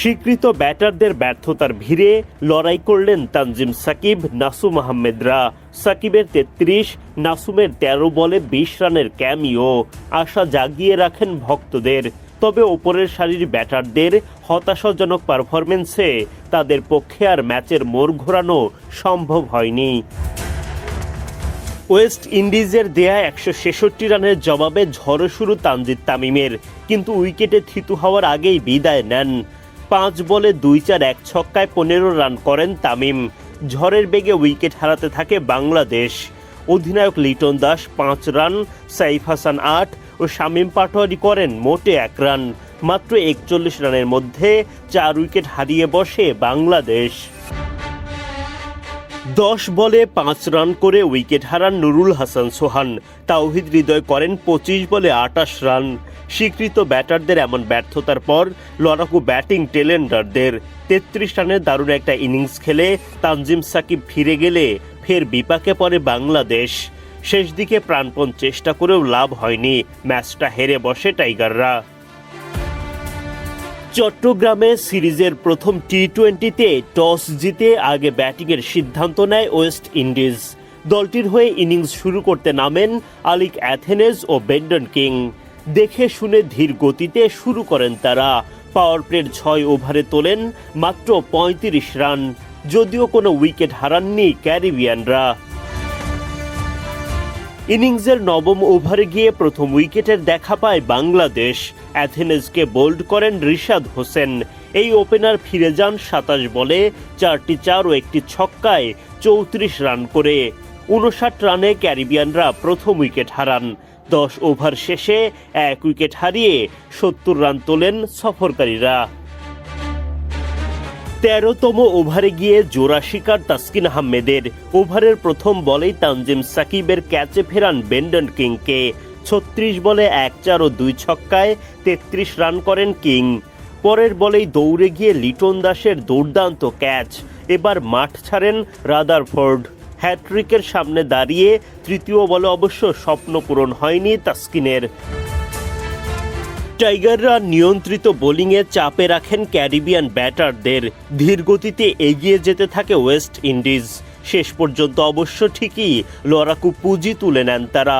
স্বীকৃত ব্যাটারদের ব্যর্থতার ভিড়ে লড়াই করলেন তানজিম সাকিব, নাসুম আহমেদরা। সাকিবের তেত্রিশ, নাসুমের তেরো বলে বিশ রানের ক্যামিও। আশা জাগিয়ে রাখেন ভক্তদের। তবে ওপরের সারির ব্যাটারদের হতাশাজনক পারফরমেন্সে তাদের পক্ষে আর ম্যাচের মোড় ঘোরানো সম্ভব হয়নি। ওয়েস্ট ইন্ডিজের দেয়া একশো ছেষট্টি রানের জবাবে ঝড়ো শুরু তানজিদ তামিমের, কিন্তু উইকেটে থিতু হওয়ার আগেই বিদায় নেন। পাঁচ বলে দুই চার এক ছক্কায় পনেরো রান করেন তামিম। ঝড়ের বেগে উইকেট হারাতে থাকে বাংলাদেশ। অধিনায়ক লিটন দাস পাঁচ রান, সাইফ হাসান আট ও শামীম পাটোয়ারি করেন মোটে এক রান। মাত্র একচল্লিশ রানের মধ্যে চার উইকেট হারিয়ে বসে বাংলাদেশ। দশ বলে পাঁচ রান করে উইকেট হারান নুরুল হাসান সোহান। তাওহিদ হৃদয় করেন পঁচিশ বলে আটাশ রান। স্বীকৃত ব্যাটারদের এমন ব্যর্থতার পর লড়াকু ব্যাটিং টেলেন্ডারদের। তেত্রিশ রানের দারুণ একটা ইনিংস খেলে তানজিম সাকিব ফিরে গেলে ফের বিপাকে পড়ে বাংলাদেশ। শেষ দিকে প্রাণপণ চেষ্টা করেও লাভ হয়নি। ম্যাচটা হেরে বসে টাইগাররা। চট্টগ্রামে সিরিজের প্রথম টি টোয়েন্টিতে টস জিতে আগে ব্যাটিংয়ের সিদ্ধান্ত নেয় ওয়েস্ট ইন্ডিজ। দলটির হয়ে ইনিংস শুরু করতে নামেন আলিক অ্যাথেনেজ ও বেন্ডন কিং। দেখে শুনে ধীর গতিতে শুরু করেন তারা। পাওয়ার প্লের ছয় ওভারে তোলেন মাত্র পঁয়ত্রিশ রান। যদিও কোনো উইকেট হারাননি ক্যারিবিয়ানরা। ইনিংসের নবম ওভারে গিয়ে প্রথম উইকেটের দেখা পায় বাংলাদেশ। অ্যাথেনেসকে বোল্ড করেন রিশাদ হোসেন। এই ওপেনার ফিরে যান সাতাশ বলে চারটি চার ও একটি ছক্কায় চৌত্রিশ রান করে। উনষাট রানে ক্যারিবিয়ানরা প্রথম উইকেট হারান। দশ ওভার শেষে এক উইকেট হারিয়ে সত্তর রান তোলেন সফরকারীরা। তেরোতম ওভারে গিয়ে জোড়া শিকার তাসকিন আহমেদের। ওভারের প্রথম বলেই তানজিম সাকিবের ক্যাচে ফেরান বেন্ডন কিংকে। ছত্রিশ বলে এক চার ও দুই ছক্কায় তেত্রিশ রান করেন কিং। পরের বলেই দৌড়ে গিয়ে লিটন দাসের দুর্দান্ত ক্যাচ। এবার মাঠ ছাড়েন রাদারফোর্ড। হ্যাট্রিকের সামনে দাঁড়িয়ে তৃতীয় বলে অবশ্য স্বপ্ন পূরণ হয়নি তাসকিনের। টাইগাররা নিয়ন্ত্রিত বোলিংয়ে চাপে রাখেন ক্যারিবিয়ান ব্যাটারদের। ধীর গতিতে এগিয়ে যেতে থাকে ওয়েস্ট ইন্ডিজ। শেষ পর্যন্ত অবশ্য ঠিকই লড়াকু পুঁজি তুলে নেন তারা।